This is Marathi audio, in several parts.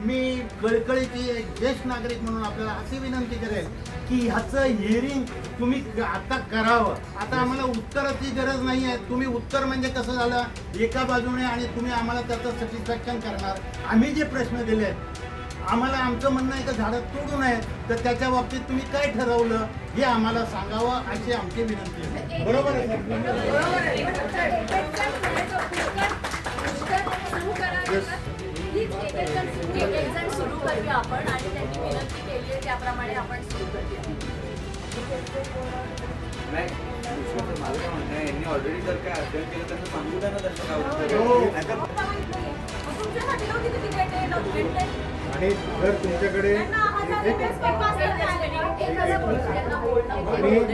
मी कळकळीची एक ज्येष्ठ नागरिक म्हणून आपल्याला अशी विनंती करेल की ह्याचं हिअरिंग तुम्ही आता करावं. आता आम्हाला उत्तराची गरज नाही आहे. तुम्ही उत्तर म्हणजे कसं झालं? एका बाजूने आणि तुम्ही आम्हाला त्याचं सॅटिस्फॅक्शन करणार. आम्ही जे प्रश्न दिले आहेत आम्हाला आमचं म्हणणं आहे का झाडं तोडू नये तर त्याच्या बाबतीत तुम्ही काय ठरवलं हे आम्हाला सांगावं अशी आमची विनंती आहे. बरोबर आहे. आपण सुरू करूया यांनी ऑलरेडी जर काय अध्ययन केलं त्यांना सांगू द्या ना काय हो. आहे? आणि जर तुमच्याकडे आणि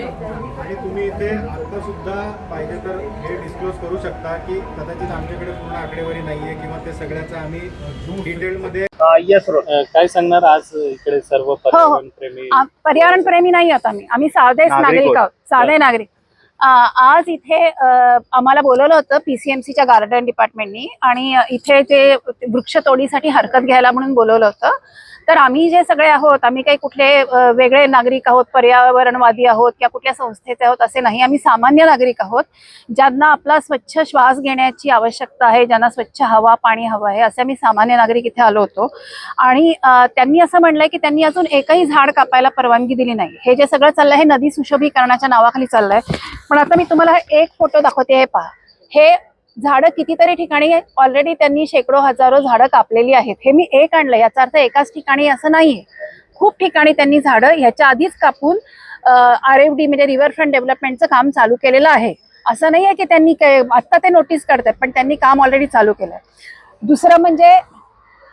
तुम्ही इथे आता सुद्धा पाहिजे तर हे डिस्क्लोज करू शकता की कदाचित आमच्याकडे पूर्ण आकडेवारी नाहीये किंवा ते सगळ्याचं आम्ही डिटेलमध्ये अ, काय सांगणार आज इकडे सर्व पर्यावरण प्रेमी? पर्यावरण प्रेमी नाही आहोत आम्ही. आम्ही साधे नागरिक आहोत. साधे नागरिक. आ, आज इथे आम्हाला बोलवलं होतं पीसीएमसीच्या गार्डन डिपार्टमेंटनी आणि इथे जे वृक्षतोडीसाठी हरकत घ्यायला म्हणून बोलवलं होतं. तर आम्ही जे सगळे आहोत आम्ही काही कुठले वेगळे नागरिक आहोत पर्यावरणवादी आहोत किंवा कुठल्या संस्थेचे आहोत असे नाही. आम्ही सामान्य नागरिक आहोत ज्यांना आपला स्वच्छ श्वास घेण्याची आवश्यकता आहे ज्यांना स्वच्छ हवा पाणी हवं आहे असे आम्ही सामान्य नागरिक इथे आलो होतो. आणि त्यांनी असं म्हणलंय की त्यांनी अजून एकही झाड कापायला परवानगी दिली नाही. हे जे सगळं चाललंय हे नदी सुशोभीकरणाच्या नावाखाली चाललंय. पण आता मी तुम्हाला एक फोटो दाखवते हे पहा. हे झाडं कितीतरी ठिकाणी ऑलरेडी त्यांनी शेकडो हजारो झाडं कापलेली आहेत. हे मी एक आणलं याचा अर्थ एकाच ठिकाणी असं नाहीये. खूप ठिकाणी त्यांनी झाडं ह्याच्या आधीच कापून आर एफ डी म्हणजे रिव्हरफ्रंट डेव्हलपमेंटचं काम चालू केलेलं आहे. असं नाही आहे की त्यांनी आत्ता ते नोटीस करतात पण त्यांनी काम ऑलरेडी चालू केलंय. दुसरं म्हणजे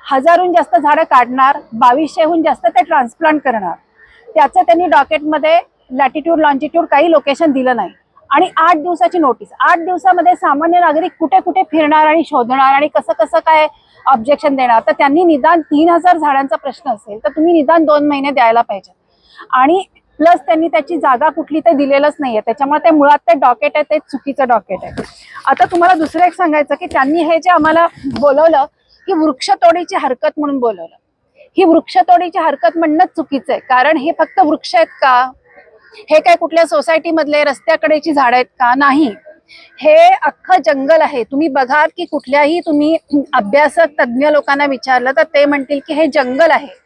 हजारहून जास्त झाडं काढणार बावीसशेहून जास्त ते ट्रान्सप्लांट करणार. त्याचं त्यांनी डॉकेटमध्ये लॅटिट्यूड लॉन्जिट्यूड काही लोकेशन दिलं नाही. आणि आठ दिवसाची नोटीस आठ दिवसामध्ये सामान्य नागरिक कुठे कुठे फिरणार आणि शोधणार आणि कसं कसं काय ऑब्जेक्शन देणार? तर त्यांनी निदान तीन हजार झाडांचा प्रश्न असेल तर तुम्ही निदान दोन महिने द्यायला पाहिजे. आणि प्लस त्यांनी त्याची जागा कुठली तर दिलेलंच नाहीये. त्याच्यामुळे ते मुळात ते डॉकेट आहे ते चुकीचं डॉकेट आहे. आता तुम्हाला दुसरं एक सांगायचं की त्यांनी हे जे आम्हाला बोलवलं की वृक्षतोडीची हरकत म्हणून बोलवलं. ही वृक्षतोडीची हरकत म्हणणंच चुकीचं आहे. कारण हे फक्त वृक्ष आहेत का? हे काय कुठल्या सोसायटी मधले रस्त्याकडेची झाड आहेत का? नाही. हे अख्खं जंगल आहे. तुम्ही बघा की कुठल्याही तुम्ही अभ्यासक तज्ज्ञ लोकांना विचारलं तर ते म्हणतील की हे जंगल आहे.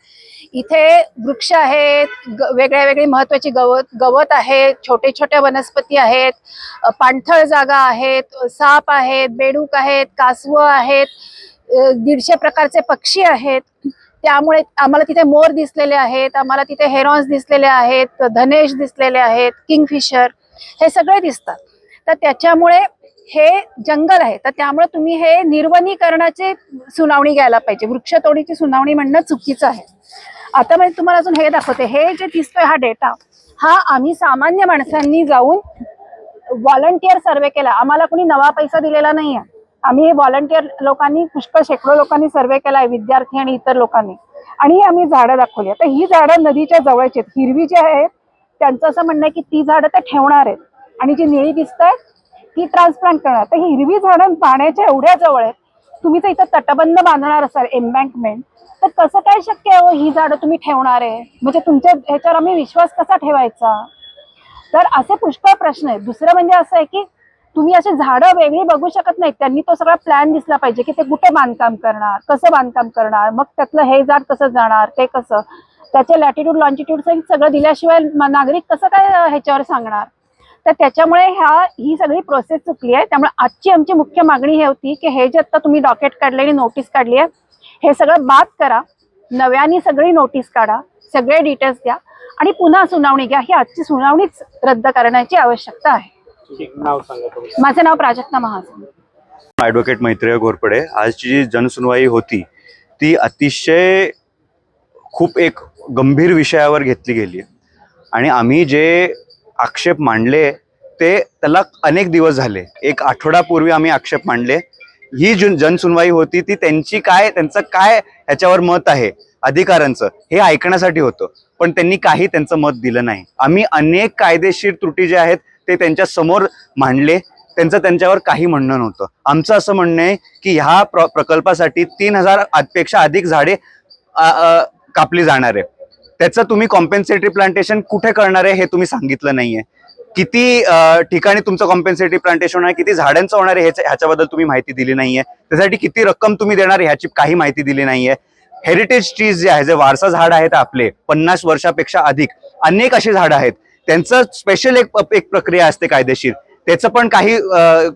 इथे वृक्ष आहेत वेगळ्या वेगळी महत्वाची गवत गवत आहे छोटे छोटे वनस्पती आहेत पाणथळ जागा आहेत साप आहेत बेडूक आहेत कासव आहेत दीडशे प्रकारचे पक्षी आहेत. त्यामुळे आम्हाला तिथे मोर दिसलेले आहेत आम्हाला तिथे हेरॉन्स दिसलेले आहेत धनेश दिसलेले आहेत किंगफिशर हे सगळे दिसतात. तर त्याच्यामुळे हे जंगल आहे तर त्यामुळे तुम्ही हे निर्वनीकरणाची सुनावणी घ्यायला पाहिजे. वृक्षतोडीची सुनावणी म्हणणं चुकीचं आहे. आता म्हणजे तुम्हाला अजून हे दाखवते. हे जे दिसतोय हा डेटा हा आम्ही सामान्य माणसांनी जाऊन व्हॉलंटियर सर्वे केला. आम्हाला कोणी नवा पैसा दिलेला नाही आहे आम्ही हे व्हॉलंटियर लोकांनी पुष्कळ शेकडो लोकांनी सर्वे केलाय विद्यार्थी आणि इतर लोकांनी. आणि आम्ही झाडं दाखवली. आता ही झाडं नदीच्या जवळची आहेत. हिरवी जी आहेत त्यांचं असं म्हणणं आहे की ती झाडं ते ठेवणार आहेत. आणि जी निळी दिसत आहेत ती ट्रान्सप्लांट करणार तर हिरवी झाडं पाण्याच्या एवढ्या जवळ आहेत. तुम्ही जर इथं तटबंध बांधणार असाल एम्बँकमेंट तर कसं काय शक्य आहे हो ही झाडं तुम्ही ठेवणार आहे? म्हणजे तुमच्या ह्याच्यावर आम्ही विश्वास कसा ठेवायचा? तर असे पुष्कळ प्रश्न आहेत. दुसरं म्हणजे असं आहे की तुम्ही असे झाडं वेगळी बघू शकत नाहीत. त्यांनी तो सगळा प्लॅन दिसला पाहिजे की ते कुठे बांधकाम करणार कसं बांधकाम करणार मग त्यातलं हे झाड कसं जाणार ते कसं? त्याचे लॅटिट्यूड लॉन्जिट्यूड सगळं दिल्याशिवाय नागरिक कसं काय ह्याच्यावर सांगणार? तर त्याच्यामुळे ह्या ही सगळी प्रोसेस चुकली आहे. त्यामुळे आजची आमची मुख्य मागणी हे होती की हे जे आता तुम्ही डॉकेट काढले आणि नोटीस काढली आहे हे सगळं बाद करा. नव्याने सगळी नोटीस काढा सगळे डिटेल्स द्या आणि पुन्हा सुनावणी घ्या. ही आजची सुनावणीच रद्द करण्याची आवश्यकता आहे. ठीक, नाव सांगा तुमचं माझं नाव प्राजक्ता महाजन. ॲडव्होकेट मैत्रेय घोरपडे. आजची जी जनसुनवाई होती ती अतिशय खूप एक गंभीर विषयावर घेतली गेली आणि आम्ही जे आक्षेप मांडले ते त्याला अनेक दिवस झाले. एक आठवडापूर्वी आम्ही आक्षेप मांडले. ही जन जनसुनवाई होती ती त्यांची काय त्यांचं काय ह्याच्यावर मत आहे अधिकारांचं हे ऐकण्यासाठी होतं. पण त्यांनी काही त्यांचं मत दिलं नाही. आम्ही अनेक कायदेशीर त्रुटी जे आहेत ते त्यांच्यासमोर मांडले. त्यांचं त्यांच्यावर काही म्हणणं नव्हतं. आमचं असं म्हणणं आहे की ह्या प्र प्रकल्पासाठी तीन हजारपेक्षा अधिक झाडे कापली जाणार आहे त्याचं तुम्ही कॉम्पेन्सेटरी प्लांटेशन कुठे करणार आहे हे तुम्ही सांगितलं नाहीये. किती ठिकाणी तुमचं कॉम्पेन्सेटरी प्लांटेशन होणार किती झाडांचं होणार आहे ह्याच्या- ह्याच्याबद्दल तुम्ही माहिती दिली नाहीये. त्यासाठी किती रक्कम तुम्ही देणार ह्याची काही माहिती दिली नाहीये. हेरिटेज ट्रीज जे आहे जे वारसा झाड आहेत आपले पन्नास वर्षापेक्षा अधिक अनेक अशी झाडं आहेत. त्यांचं स्पेशल एक एक प्रक्रिया असते कायदेशीर. त्याचं पण काही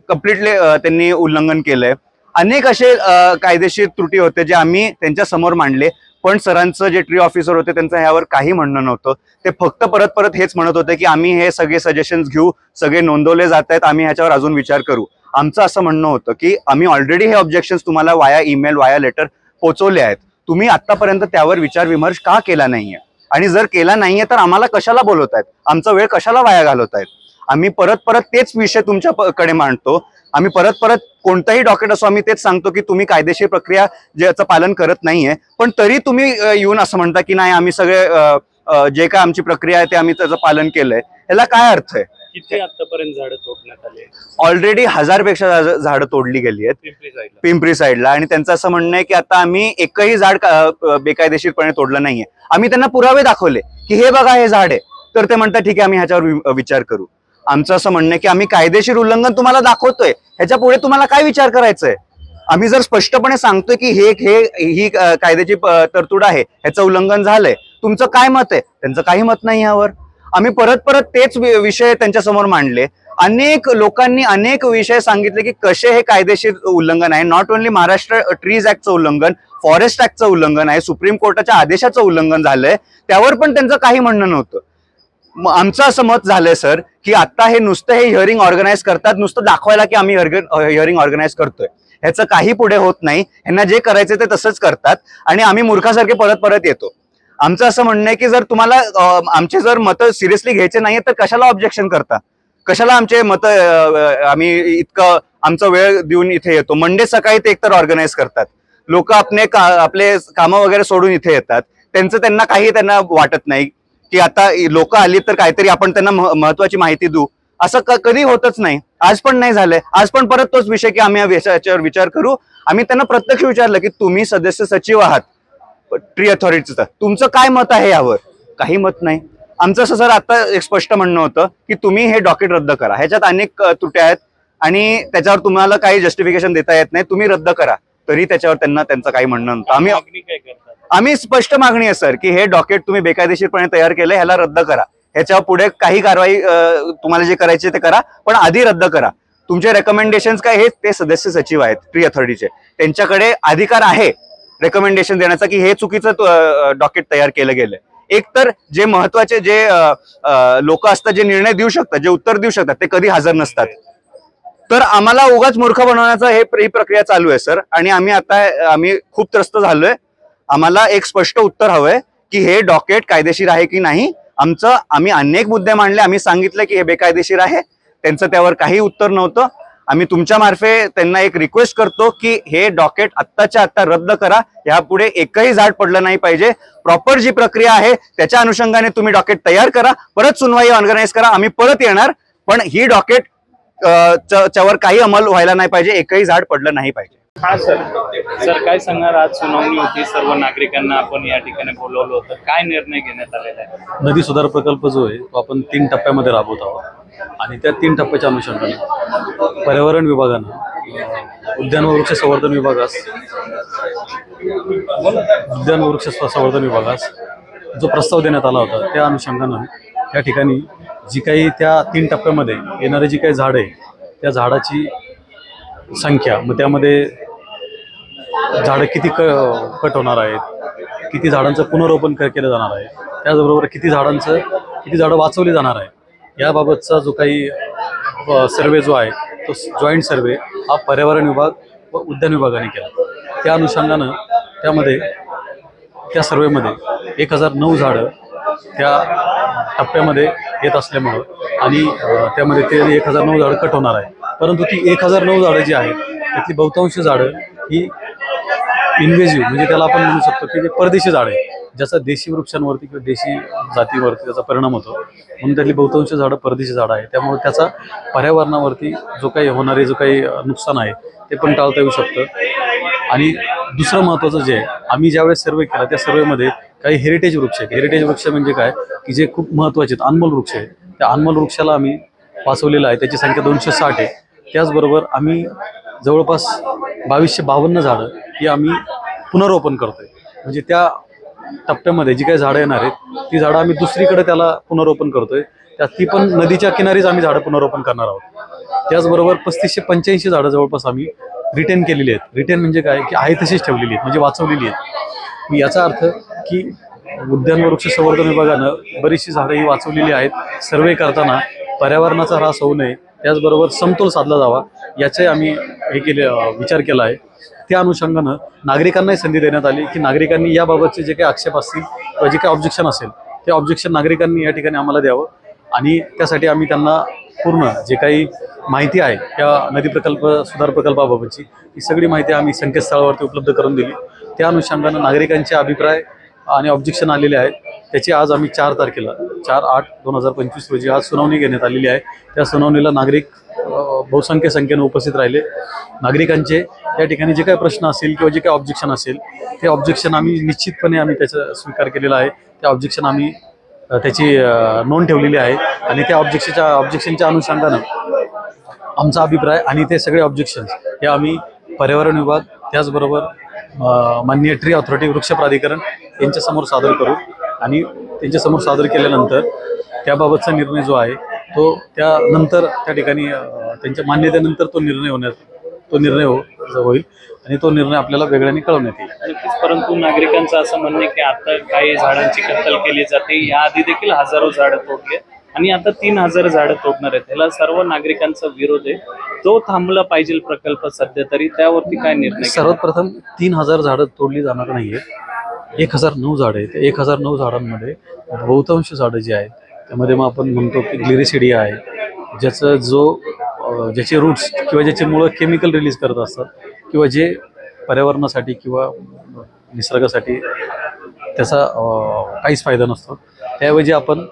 कम्प्लिटली त्यांनी उल्लंघन केलंय. अनेक असे कायदेशीर त्रुटी होते जे आम्ही त्यांच्यासमोर मांडले. पण सरांचं जे ट्री ऑफिसर होते त्यांचं ह्यावर काही म्हणणं नव्हतं. ते फक्त परत परत हेच म्हणत होते की आम्ही हे सगळे सजेशन्स घेऊ सगळे नोंदवले जात आहेत आम्ही ह्याच्यावर अजून विचार करू. आमचं असं म्हणणं होतं की आम्ही ऑलरेडी हे ऑब्जेक्शन्स तुम्हाला वाया ईमेल वाया लेटर पोचवले आहेत. तुम्ही आतापर्यंत त्यावर विचार विमर्श का केला नाहीये? आणि जर केला नाहीये तर आम्हाला कशाला बोलवतायत? आमचा वेळ कशाला वाया घालवतायत? आम्ही परत परत तेच विषय तुमच्याकडे मांडतो. आम्ही परत परत कोणताही डॉक्युमेंट असो आम्ही तेच सांगतो की तुम्ही कायदेशीर प्रक्रिया ज्याचं पालन करत नाहीये पण तरी तुम्ही येऊन असं म्हणता की नाही आम्ही सगळे जे काय आमची प्रक्रिया आहे ते आम्ही त्याचं पालन केलंय. याला काय अर्थ आहे? किती आतापर्यंत झाडं तोडण्यात आली ऑलरेडी हजारपेक्षा झा- झाडं तोडली गेली आहेत. पिंपरी साईडला आणि त्यांचं असं म्हणणं आहे की आता आम्ही एकही झाड बेकायदेशीरपणे तोडलं नाहीये. आम्ही त्यांना पुरावे दाखवले की हे बघा हे झाड आहे. तर ते म्हणतात ठीक आहे आम्ही ह्याच्यावर विचार करू. आमचं असं म्हणणं आहे की आम्ही कायदेशीर उल्लंघन तुम्हाला दाखवतोय. ह्याच्या पुढे तुम्हाला काय विचार करायचंय? आम्ही जर स्पष्टपणे सांगतोय की हे हे ही कायद्याची तरतूद आहे ह्याचं उल्लंघन झालंय तुमचं काय मत आहे? त्यांचं काही मत नाही ह्यावर आम्ही परत परत तेच विषय त्यांच्यासमोर मांडले. अनेक लोकांनी अनेक विषय सांगितले की कसे हे कायदेशीर उल्लंघन आहे. नॉट ओन्ली महाराष्ट्र ट्रीज ऍक्टचं उल्लंघन फॉरेस्ट ऍक्टचं उल्लंघन आहे सुप्रीम कोर्टाच्या आदेशाचं उल्लंघन झालंय. त्यावर पण त्यांचं काही म्हणणं नव्हतं. आमचं असं मत झालंय सर की आता हे नुसतं हे हिअरिंग ऑर्गनाईज करतात नुसतं दाखवायला की आम्ही हिअरिंग ऑर्गनाईज करतोय. ह्याचं काही पुढे होत नाही. ह्यांना जे करायचं ते तसंच करतात. आणि आम्ही मूर्खासारखे परत परत येतो. आमचं असं म्हणणं आहे की जर तुम्हाला आमचे जर मतं सिरियसली घ्यायचे नाही तर कशाला ऑब्जेक्शन करता? कशाला आमचे मतं आम्ही इतकं आमचा वेळ देऊन इथे येतो? मंडे सकाळी ते एकतर ऑर्गनाईज करतात. लोक आपले का आपले कामं वगैरे सोडून इथे येतात. त्यांचं त्यांना काही त्यांना वाटत नाही की आता लोक आली तर काहीतरी आपण त्यांना महत्वाची माहिती देऊ. असं कधी होतच नाही. आज पण नाही झालंय. आज पण परत तोच विषय की आम्ही या विषयाच्यावर विचार करू. आम्ही त्यांना प्रत्यक्ष विचारलं की तुम्ही सदस्य सचिव आहात. ट्री अथॉरिटीचं तुमचं काय मत आहे यावर? काही मत नाही. आमचं असं सर आता एक स्पष्ट म्हणणं होतं की तुम्ही हे डॉक्युमेंट रद्द करा. ह्याच्यात अनेक त्रुट्या आहेत आणि त्याच्यावर तुम्हाला काही जस्टिफिकेशन देता येत नाही. तुम्ही रद्द करा. तरी त्याच्यावर त्यांना त्यांचं काही म्हणणं नव्हतं. आम्ही आम्ही स्पष्ट मागणी आहे सर की हे डॉक्युमेंट तुम्ही बेकायदेशीरपणे तयार केलं ह्याला रद्द करा. ह्याच्या पुढे काही कारवाई तुम्हाला जे करायचे ते करा पण आधी रद्द करा. तुमचे रेकमेंडेशन काय हे ते सदस्य सचिव आहेत ट्री अथॉरिटीचे त्यांच्याकडे अधिकार आहे. रेकमेंडेशन देण्याचा की हे चुकीचं डॉकेट तयार केलं गेलं एक तर जे महत्त्वाचे जे लोक असतात जे निर्णय देऊ शकतात जे उत्तर देऊ शकतात ते कधी हजर नसतात. तर आम्हाला उगाच मूर्ख बनवण्याचा हे ही प्रक्रिया चालू आहे सर. आणि आम्ही आता आम्ही खूप त्रस्त झालोय. आम्हाला एक स्पष्ट उत्तर हवंय की हे डॉकेट कायदेशीर आहे की नाही? आमचं आम्ही अनेक मुद्दे मांडले. आम्ही सांगितलं की हे बेकायदेशीर आहे. त्यांचं त्यावर काही उत्तर नव्हतं. आम्ही तुमच्या मार्फे त्यांना एक रिक्वेस्ट करतो की हे डॉकेट आत्ताच्या आत्ता रद्द करा. यापुढे एकही झाड पडलं नाही पाहिजे. प्रॉपर जी प्रक्रिया आहे त्याच्या अनुषंगाने तुम्ही डॉकेट तयार करा. परत सुनवाई ऑर्गनाईज करा. आम्ही परत येणार पण ही डॉकेट च्यावर काही अंमल व्हायला नाही पाहिजे. एकही झाड पडलं नाही पाहिजे. हा सर. सर काय सांगणार? आज सुनावणी होती. सर्व नागरिकांना आपण या ठिकाणी बोलवलं होतं. काय निर्णय घेण्यात आलेला आहे? नदी सुधार प्रकल्प जो आहे तो आपण तीन टप्प्यामध्ये राबवत आहोत. आणि त्या तीन टप्प्याच्या अनुषंगाने पर्यावरण विभागानं उद्यान व वृक्ष संवर्धन विभागास उद्यान वृक्ष संवर्धन विभागास जो प्रस्ताव देण्यात आला होता त्या अनुषंगानं त्या ठिकाणी जी काही त्या तीन टप्प्यामध्ये येणारे जी काही झाडं आहे त्या झाडाची संख्या मग त्यामध्ये झाडं किती क कट होणार आहेत किती झाडांचं पुनरोपण केलं जाणार आहे त्याचबरोबर किती झाडांचं किती झाडं वाचवली जाणार आहे याबाबतचा जो काही सर्वे जो आहे तो जॉईंट सर्वे हा पर्यावरण विभाग व उद्यान विभागाने केला. त्या अनुषंगानं त्यामध्ये त्या सर्वेमध्ये एक हजार नऊ झाडं त्या टप्प्यामध्ये येत असल्यामुळं आणि त्यामध्ये ते एक हजार नऊ झाडं कट होणार आहे. परंतु ती एक हजार नऊ झाडं जी आहेत त्यातली बहुतांश झाडं ही इन्व्हेजिव्ह म्हणजे त्याला आपण म्हणू शकतो की जे परदेशी झाड आहे ज्याचा देशी वृक्षांवरती किंवा देशी जातीवरती त्याचा परिणाम होतो. म्हणून त्यातली बहुतांश झाडं परदेशी झाडं आहे त्यामुळे त्याचा पर्यावरणावरती जो काही होणारे जो काही नुकसान आहे ते पण टाळता येऊ शकतं. आणि दुसरं महत्त्वाचं जे आहे आम्ही ज्यावेळेस सर्वे केला त्या सर्वेमध्ये काही हेरिटेज वृक्ष आहेत. हेरिटेज वृक्ष म्हणजे काय? की जे खूप महत्त्वाचे आहेत. अनमोल वृक्ष आहेत. त्या अनमोल वृक्षाला आम्ही वाचवलेलं आहे. त्याची संख्या दोनशे साठ आहे. त्याचबरोबर आम्ही जवळपास बावीसशे बावन्न झाडं ही आम्ही पुनरोपण करतोय. म्हणजे त्या टप्प्यामध्ये जी काही झाडं येणार आहेत ती झाडं आम्ही दुसरीकडे त्याला पुनरोपण करतोय. त्या ती पण नदीच्या किनारीच आम्ही झाडं पुनरोपण करणार आहोत. त्याचबरोबर पस्तीसशे पंच्याऐंशी झाडं जवळपास आम्ही रिटेन केलेली आहेत. रिटेन म्हणजे काय? की आहे तशीच ठेवलेली आहेत म्हणजे वाचवलेली आहेत. याचा अर्थ की उद्यान व वृक्ष संवर्धन विभागानं बरीचशी झाडं ही वाचवलेली आहेत. सर्वे करताना पर्यावरणाचा ऱ्हास होऊ नये त्याचबरोबर समतोल साधला जावा याचे आम्ही हे केले विचार केला आहे. त्या अनुषंगानं नागरिकांनाही संधी देण्यात आली की नागरिकांनी याबाबतचे जे काही आक्षेप असतील किंवा जे काही ऑब्जेक्शन असेल ते ऑब्जेक्शन नागरिकांनी या ठिकाणी आम्हाला द्यावं आणि त्यासाठी आम्ही त्यांना पूर्ण जे काही माहिती आहे त्या नदी प्रकल्प सुधार प्रकल्पाबाबतची ही सगळी माहिती आम्ही संकेतस्थळावरती उपलब्ध करून दिली. त्या अनुषंगानं नागरिकांचे अभिप्राय आणि ऑब्जेक्शन आलेले आहेत. त्याची आज आम्ही चार तारखेला चार आठ दोन हजार पंचवीस रोजी आज सुनावणी घेण्यात आलेली आहे. त्या सुनावणीला नागरिक बहुसंख्य संख्येने उपस्थित राहिले. नागरिकांचे या ठिकाणी जे काही प्रश्न असेल किंवा जे काही ऑब्जेक्शन असेल ते ऑब्जेक्शन आम्ही निश्चितपणे आम्ही त्याचा स्वीकार केलेला आहे. ते ऑब्जेक्शन आम्ही त्याची नोंद ठेवलेली आहे आणि त्या ऑब्जेक्शनच्या ऑब्जेक्शनच्या अनुषंगानं आमचा अभिप्राय आणि ते सगळे ऑब्जेक्शन्स हे आम्ही पर्यावरण विभाग त्याचबरोबर माननीय ट्री ऑथॉरिटी वृक्ष प्राधिकरण यांच्यासमोर सादर करू. आणि त्यांच्यासमोर सादर केल्यानंतर त्याबाबतचा निर्णय जो आहे तो त्यानंतर त्या ठिकाणी त्यांच्या मान्यतेनंतर तो निर्णय होण्यात तो निर्णय हो होईल आणि तो निर्णय आपल्याला वेगळ्याने कळवण्यात येईल परंतु नागरिकांचं असं म्हणणं आहे की आता काही झाडांची कत्तल केली जाते याआधी देखील हजारो झाडं तोडली आहेत. आणि आता तीन हजार झाडं तोडणार आहेत याला सर्व नागरिकांचा विरोध आहे तो थांबला पाहिजे प्रकल्प सध्या तरी त्यावरती काय निर्णय? सर्वात प्रथम तीन हजार झाडं तोडली जाणार नाहीये एक हजार नऊ झाडं आहेत. एक हजार नऊ झाडांमध्ये बहुतांश झाडं जी आहेत त्यामध्ये मग आपण म्हणतो की ग्लिरिसिडिया आहे ज्याचं जो ज्याचे रूट्स किंवा ज्याचे मुळं केमिकल रिलीज करत असतात किंवा जे पर्यावरणासाठी किंवा निसर्गासाठी त्याचा काहीच फायदा नसतो. त्याऐवजी आपण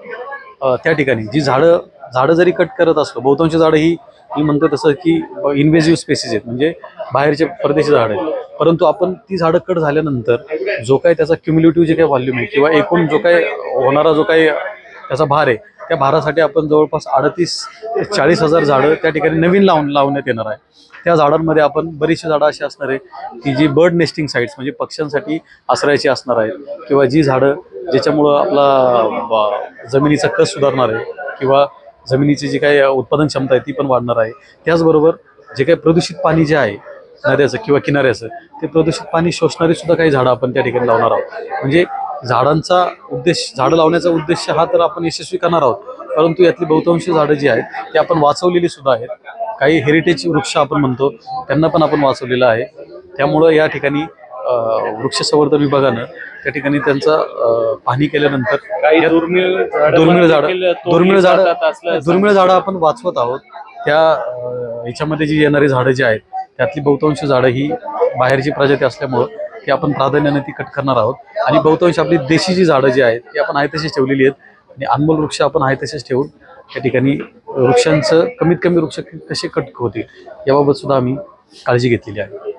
त्या ठिकाणी जी झाडं झाडं जरी कट करत असलो बहुतांश झाडं ही मी म्हणतो तसं की इन्व्हेजिव्ह स्पेसिस आहेत. म्हणजे बाहेरचे परदेशी झाडं आहेत. परंतु आपण ती झाडं कट झाल्यानंतर जो काय त्याचा क्युम्युलेटिव्ह जे काही व्हॉल्यूम आहे किंवा एकूण जो काही होणारा जो काही त्याचा भार आहे त्या भारासाठी आपण जवळपास अडतीस चाळीस हजार झाडं त्या ठिकाणी नवीन लावून लावण्यात येणार आहे. त्या झाडांमध्ये आपण बरीचशी झाडं अशी असणार आहे की जी बर्ड नेस्टिंग साईट्स म्हणजे पक्ष्यांसाठी आसरायची असणार आहेत किंवा जी झाडं ज्याच्यामुळं आपला जमिनीचा कस सुधारणार आहे किंवा जमिनीची जी काही उत्पादन क्षमता आहे ती पण वाढणार आहे. त्याचबरोबर जे काही प्रदूषित पाणी जे आहे नद्याचं किंवा किनाऱ्याचं ते प्रदूषित पाणी शोषणारी सुद्धा काही झाडं आपण त्या ठिकाणी लावणार आहोत. म्हणजे झाडांचा उद्देश झाडं लावण्याचा उद्देश हा तर आपण यशस्वी करणार आहोत. परंतु यातली बहुतांश झाडं जी आहेत ती आपण वाचवलेली सुद्धा आहेत. काही हेरिटेज वृक्ष आपण म्हणतो त्यांना पण आपण वाचवलेलं आहे. त्यामुळं या ठिकाणी वृक्ष संवर्धन विभागानं त्या ठिकाणी त्यांचा अं, पाहणी केल्यानंतर काही दुर्मिळ झाडं दुर्मिळ पण झाडं दुर्मिळ झाडं असलं दुर्मिळ झाडं आपण वाचवत आहोत. त्या ह्याच्यामध्ये जी येणारी झाडं जी आहेत त्यातली बहुतांश झाडं ही बाहेरची प्रजाती असल्यामुळं ती आपण प्राधान्याने ती कट करणार आहोत. आणि बहुतांश आपली देशी जी झाडं जी आहेत ती आपण आहे तशीच ठेवलेली आहेत. आणि अनमोल वृक्ष आपण आहे तसेच ठेवून त्या ठिकाणी वृक्षांचं कमीत कमी वृक्ष कसे कट होतील याबाबत सुद्धा आम्ही काळजी घेतलेली आहे.